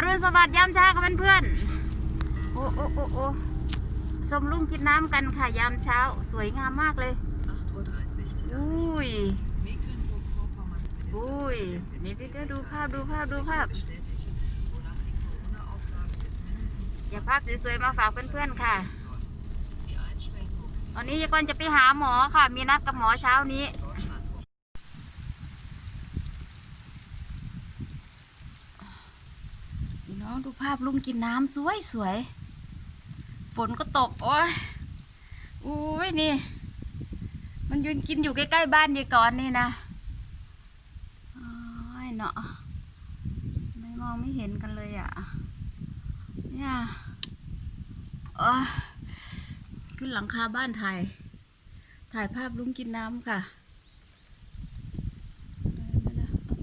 อรุณสวัสดิ์ยามเช้าค่ะเพื่อนๆโอ้โอ้โอ้โอ้ชมลุงกินน้ำกันค่ะยามเช้า สวยงามมากเลย8.30 Uhr. Die อุ้ย Mecklenburg-Vorpommerns อุ้ย Ministerpräsident นี่ Michael เดี๋ยวดู Seehofer ภาพดูภาพดูภาพ bestätigt, wonach die Corona-Auflagen bis mindestens เดี๋ยวภาพสวยๆมาฝากเพื่อนๆค่ะ sollen. Die Einschränkungen วันนี้ยายกอนจะไปหาหมอค่ะ มีนัดกับหมอเช้านี้ น้องดูภาพลุงกินน้ำสวยสวย ฝนก็ตก โอ้ยอุ้ยนี่ มันยืนกินอยู่ใกล้ๆบ้านยายก่อนนี่นะโอ้ยเนาะไม่มองไม่เห็นกันเลยอะ เนี่ยโอ้ยขึ้นหลังคาบ้านถ่าย ถ่ายภาพลุงกินน้ำค่ะ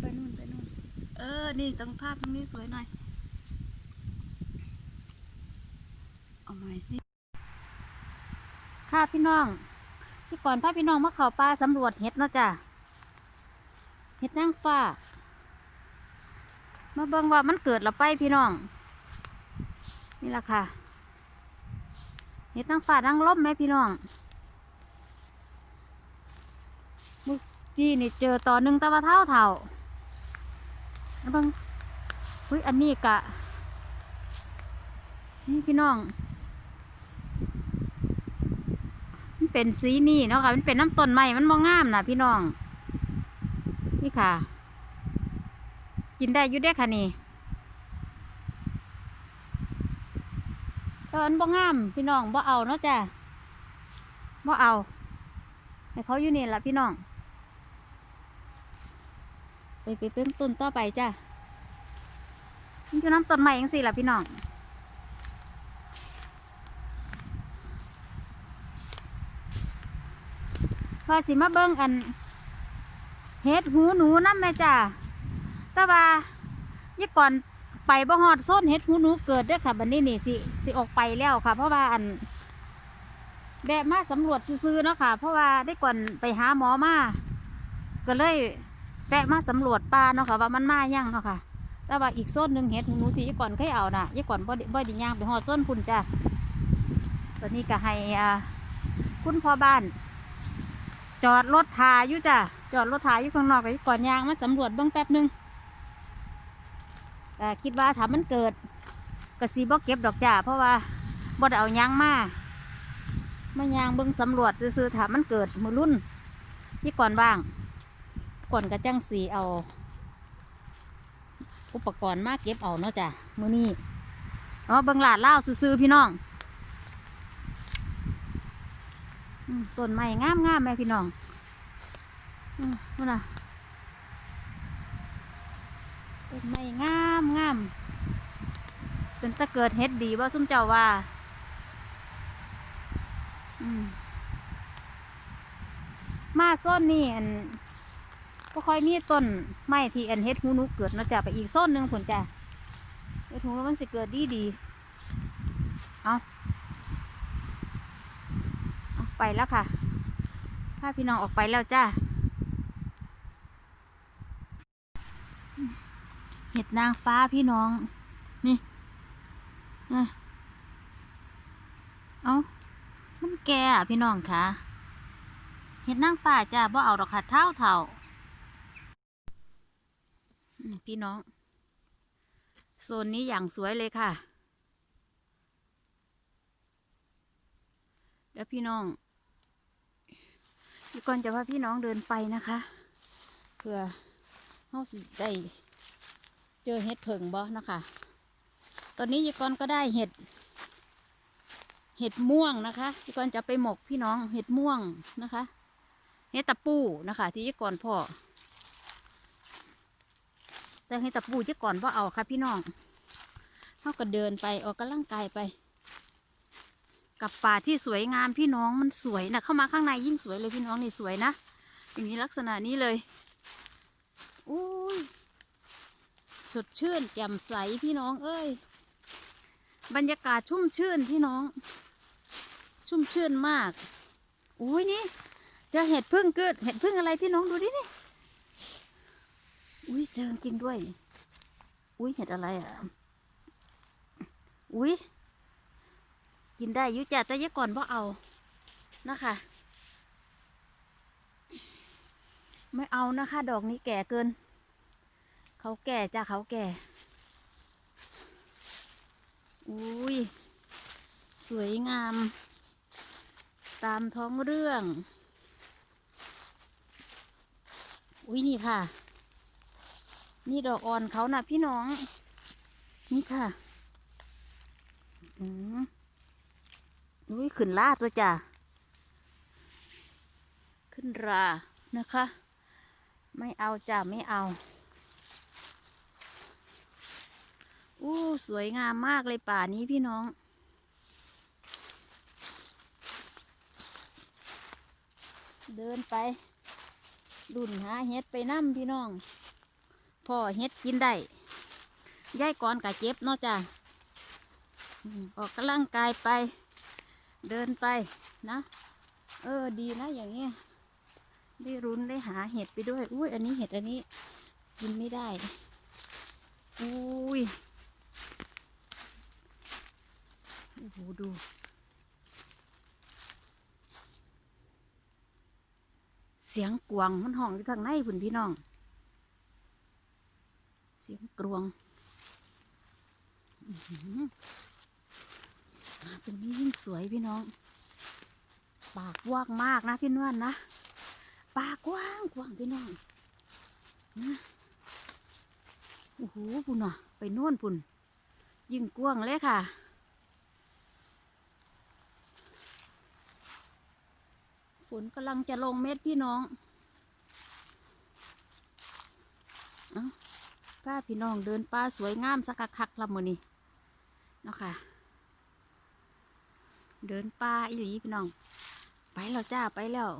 ไปนู่นไปนู่นเออ นี่ตรงภาพตรงนี้สวยหน่อย เอาหม่สิค่ะพี่น้องที่ก่อนพาพี่น้องมาเขาป่าสำรวจเห็ดเนาะจ้ะเห็ดนางฟ้า มาเบิ่งว่ามันเกิดแล้วไปพี่น้อง นี่แหละค่ะเห็ดนางฟ้านางลมไหมพี่น้องมุจีนี่เจอต่อหนึ่งตะวันเท่าเท่าเบิ่งอุ้ยอันนี้กะ นี่พี่น้อง มัน เป็นสีนี่เนาะค่ะ มันเป็นน้ำต้นไม้มันมองงามนะพี่น้อง นี่ค่ะ กินได้ยู่เด้ค่ะนี่ตอนบ่งาม พี่น้องบ่เอาเนาะจ้ะบ่เอาให้เขาอยู่นี่ละพี่น้อง ไปไปเพิ่งต้นต่อไปจ้ะมันอยู่น้ำต้นไม้ยังสิล่ะพี่น้อง ว่าสิมาเบิ่งอันเฮ็ดหูหนูน้ำแม่จ้าแต่ว่ายี่ก่อนไปบ่ฮอดส้นเฮ็ดหูหนูเกิดเด้อค่ะบัดนี้นี่สิสิออกไปแล้วค่ะ เพราะว่าอันแบบมาสำรวจซื่อๆเนาะค่ะ เพราะว่าได้ก่อนไปหาหมอมาก็เลยแวะมาสำรวจป่าเนาะค่ะว่ามันมายังเนาะค่ะ แต่ว่าอีกโซนหนึ่งเฮ็ดหูหนูที่ยี่ก่อนเคยเอาน่ะยี่ก่อนบ่ได้บ่ด้ย่างไปฮอดโซนพุ่นจ้ะตอนนี้ก็ให้คุณพ่อบ้าน จอดรถถ่ายอยู่จ้ะจอดรถถ่ายอยู่ข้างนอกไปก่อนยางมาสำรวจเบื้องแป๊บหนึงแต่คิดว่าถ้ามันเกิดกระสีบ่เก็บดอกจ้าเพราะว่าบ่ได้เอายางมามายางเบื้องสำรวจซื้อๆถ้ามันเกิดมือรุ่นที่ก่อนว่าง ก่อนกระจังสีเอา อุปกรณ์มาเก็บเอาเนาะจ้ะมือนี้อ๋อเบื้องหลาดเล่าซื้อๆพี่น้อง อืม ต้นไม้งามงามแม่พี่น้องอืมนู่นน่ะต้นไม้งามงามจนตะเกิดเฮ็ดดีว่าซุ่มเจ้าว่ามมาโซนนี่อันก็ค่อยมีต้นไม้ที่อันเฮ็ดหูหนูเกิดเนาะจ้ะไปอีกโซนหนึ่งผลจ้ะเฮ็ดหูแล้วมันสิเกิดดีดีเอา ไปแล้วค่ะพาพี่น้องออกไปแล้วจ้าเห็ดนางฟ้าพี่น้อง นี่นะเอามันแก่ะพี่น้องค่ะเห็ดนางฟ้าจ้าบ่เอาดอกค่ะเท่าเท่าพี่น้อง โซนนี้อย่างสวยเลยค่ะเดี๋ยวพี่น้อง พี่ก่อนจะว่าพี่น้องเดินไปนะคะ เพื่อเขาสิได้เจอเห็ดเผิงบ่นะคะ ตอนนี้ยี่กอนก็ได้เห็ด เห็ดม่วงนะคะยี่กอนจะไปหมกพี่น้องเห็ดม่วงนะคะ เห็ดตะปูนะคะ ที่ยี่กอนพ่อ แต่เห็ดตะปูยี่กอนพ่อเอาค่ะพี่น้องเขาก็เดินไปออกกำลังกายไป กับป่าที่สวยงามพี่น้องมันสวยนะเข้ามาข้างในยิ่งสวยเลยพี่น้องนี่สวยนะอย่างนี้ลักษณะนี้เลยอุ้ยสดชื่นแจ่มใสพี่น้องเอ้ย บรรยากาศชุ่มชื่นพี่น้อง ชุ่มชื่นมากอุ้ยนี่จะเห็ดพึ่งเกิดเห็ดพึ่งอะไรพี่น้องดูดินี่อุ้ยเจอจริงด้วย อุ้ยเห็ดอะไรอะอุ้ย กินได้ยุจ่าแต่ยะก่อนบ่เอานะคะ ไม่เอานะคะ ดอกนี้แก่เกิน เขาแก่จ้ะเขาแก่ อุ้ย สวยงาม ตามท้องเรื่อง อุ้ยนี่ค่ะ นี่ดอกอ่อนเขานะพี่น้อง นี่ค่ะ อืม อุ้ยขึ้นล่าตัวจ้ะขึ้นรานะคะ ไม่เอาจ้ะไม่เอาอู้สวยงามมากเลยป่านี้พี่น้อง เดินไปดุนหาเฮ็ดไปนั่มพี่น้องพ่อเฮ็ดกินได้ยายก่อนกะเจ็บเนาะจ้ะอออกกำลังกายไป เดินไปนะ เออดีนะอย่างเงี้ยได้รุนได้หาเห็ดไปด้วย อุ้ยอันนี้เห็ดอันนี้ กินไม่ได้ อุ้ยโอ้โหดูเสียงกวางมันห้องอยู่ทางในพุ่นพี่น้อง เสียงกรวง ตรงนี้ยิ่งสวยพี่น้อง ปากกว้างมากนะพี่นวลนะปากกว้างกว้างพี่น้องนะโอ้โหพุ่นอะ ไปน่นพุ่น ยิ่งกว้างเลยค่ะฝนกำลังจะลงเม็ดพี่น้องเอ้าป้าพี่น้องเดินป่าสวยงามสักคักละมือนี่เนาะค่ะ เดินป่าอีหลีพี่น้อง ไปแล้วจ้าไปแล้ว